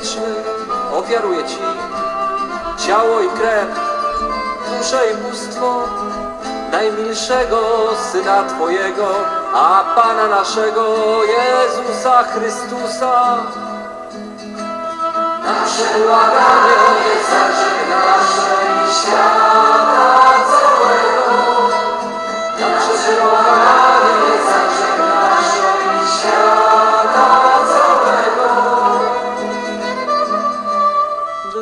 przedwieczny, ofiaruję Ci ciało i krew, duszę i bóstwo najmilszego Syna Twojego, a Pana naszego Jezusa Chrystusa. Nasze błaganie za nasze i świata całego. Nasze błaganie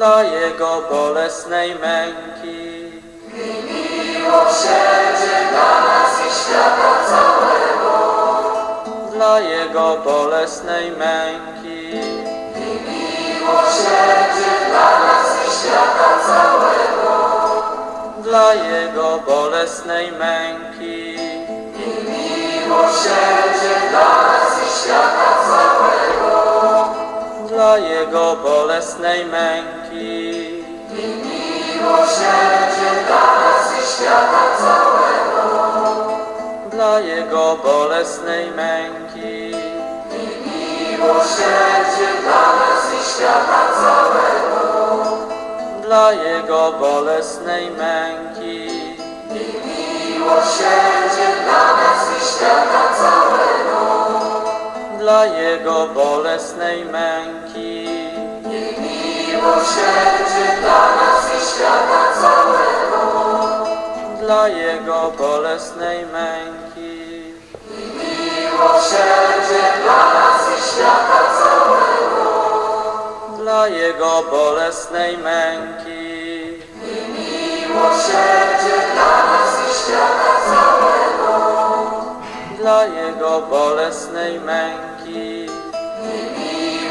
dla Jego bolesnej męki, Miłosierdzie dla nas i świata całego. dla Jego bolesnej męki, Miłosierdzie dla nas i świata całego. dla Jego bolesnej męki, Miłosierdzie dla nas i świata całego. dla Jego bolesnej męki, Miłosierdzie dla nas i świata całego. dla Jego bolesnej męki, Miłosierdzie dla nas i świata całego. dla Jego bolesnej męki, Miłosierdzie dla nas i świata całego. dla Jego bolesnej męki, Miłosierdzie dla nas i świata całego. dla Jego bolesnej męki. Miłosierdzie dla nas i świata całego. dla Jego bolesnej męki, Miłosierdzie dla nas i świata całego. dla Jego bolesnej męki,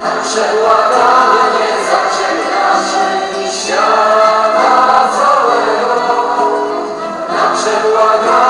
Nasze błaganie za grzech nasze i świata całego. Nasze błaganie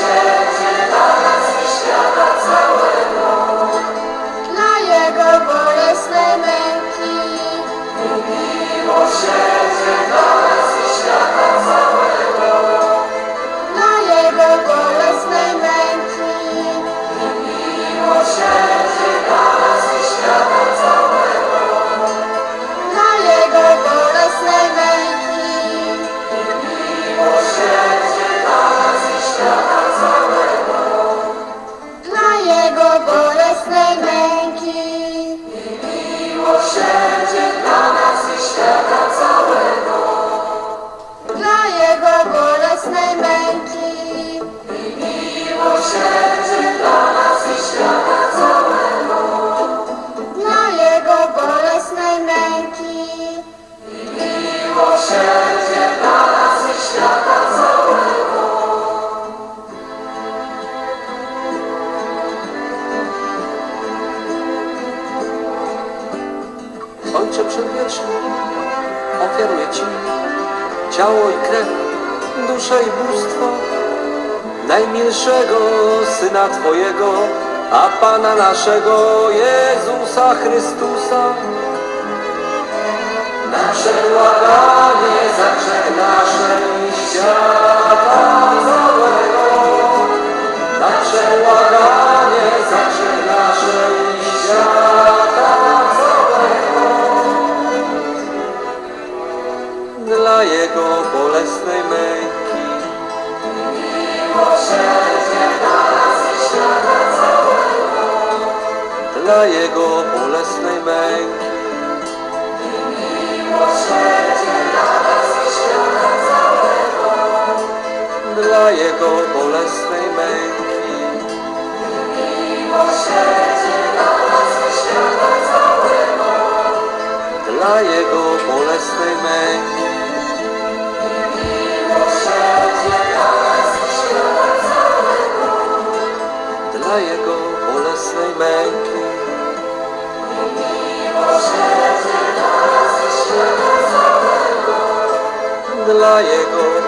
Deus. Ojcze Przedwieczny, ofiaruję Ci ciało i krew, duszę i bóstwo najmilszego Syna Twojego, a Pana naszego Jezusa Chrystusa. Na przebłaganie za nasze i świata. dla Jego bolesnej męki. Miłosierdzie dla nas świata całego. Dla Jego bolesnej męki. Dla nas i świata całego. Dla Jego bolesnej męki. Nas świata całego. Dla Jego